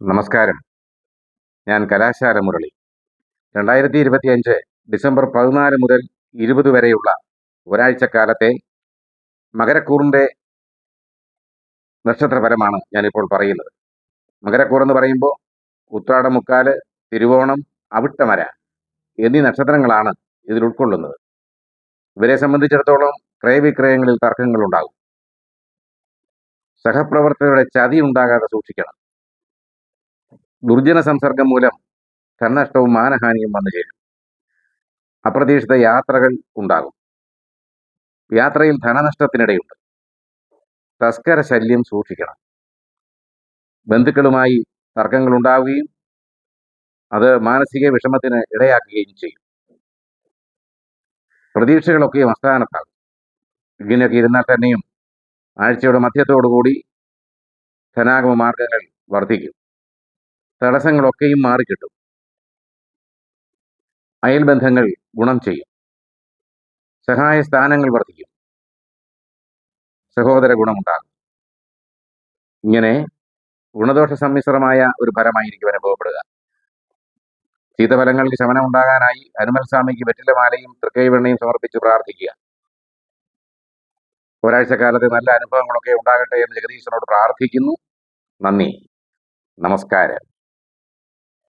നമസ്കാരം. ഞാൻ കലാശാല മുരളി. രണ്ടായിരത്തി ഇരുപത്തിയഞ്ച് ഡിസംബർ പതിനാല് മുതൽ ഇരുപത് വരെയുള്ള ഒരാഴ്ചക്കാലത്തെ മകരക്കൂറിന്റെ നക്ഷത്രഫലമാണ് ഞാനിപ്പോൾ പറയുന്നത്. മകരക്കൂർ എന്ന് പറയുമ്പോൾ ഉത്രാടമുക്കാൽ തിരുവോണം അവിട്ടമര എന്നീ നക്ഷത്രങ്ങളാണ് ഇതിൽ ഉൾക്കൊള്ളുന്നത്. ഇവരെ സംബന്ധിച്ചിടത്തോളം ക്രയവിക്രയങ്ങളിൽ തർക്കങ്ങളുണ്ടാകും. സഹപ്രവർത്തകരുടെ ചതി ഉണ്ടാകാതെ സൂക്ഷിക്കണം. ദുർജന സംസർഗം മൂലം ധനനഷ്ടവും മാനഹാനിയും വന്നു ചേരും. അപ്രതീക്ഷിത യാത്രകൾ ഉണ്ടാകും. യാത്രയിൽ ധനനഷ്ടത്തിനിടയുണ്ട്. തസ്കര ശല്യം സൂക്ഷിക്കണം. ബന്ധുക്കളുമായി തർക്കങ്ങൾ ഉണ്ടാവുകയും അത് മാനസിക വിഷമത്തിന് ഇടയാക്കുകയും ചെയ്യും. പ്രതീക്ഷകളൊക്കെ അസ്ഥാനത്താകും ഇങ്ങനെയൊക്കെ ഇരുന്നാൽ തന്നെയും ആഴ്ചയുടെ മധ്യത്തോടുകൂടി ധനാഗമ മാർഗങ്ങൾ വർദ്ധിക്കും. തടസ്സങ്ങളൊക്കെയും മാറിക്കിട്ടും. അയൽബന്ധങ്ങൾ ഗുണം ചെയ്യും. സഹായ സ്ഥാനങ്ങൾ വർദ്ധിക്കും. സഹോദര ഗുണമുണ്ടാകും. ഇങ്ങനെ ഗുണദോഷ സമ്മിശ്രമായ ഒരു ഫലമായിരിക്കും അനുഭവപ്പെടുക. ചീത്തഫലങ്ങൾക്ക് ശമനം ഉണ്ടാകാനായി ഹനുമൽ സ്വാമിക്ക് വെറ്റിലമാലയും തൃക്കൈവെണ്ണയും സമർപ്പിച്ച് പ്രാർത്ഥിക്കുക. ഒരാഴ്ചക്കാലത്ത് നല്ല അനുഭവങ്ങളൊക്കെ ഉണ്ടാകട്ടെ എന്ന് ജഗദീശനോട് പ്രാർത്ഥിക്കുന്നു. നന്ദി. നമസ്കാരം.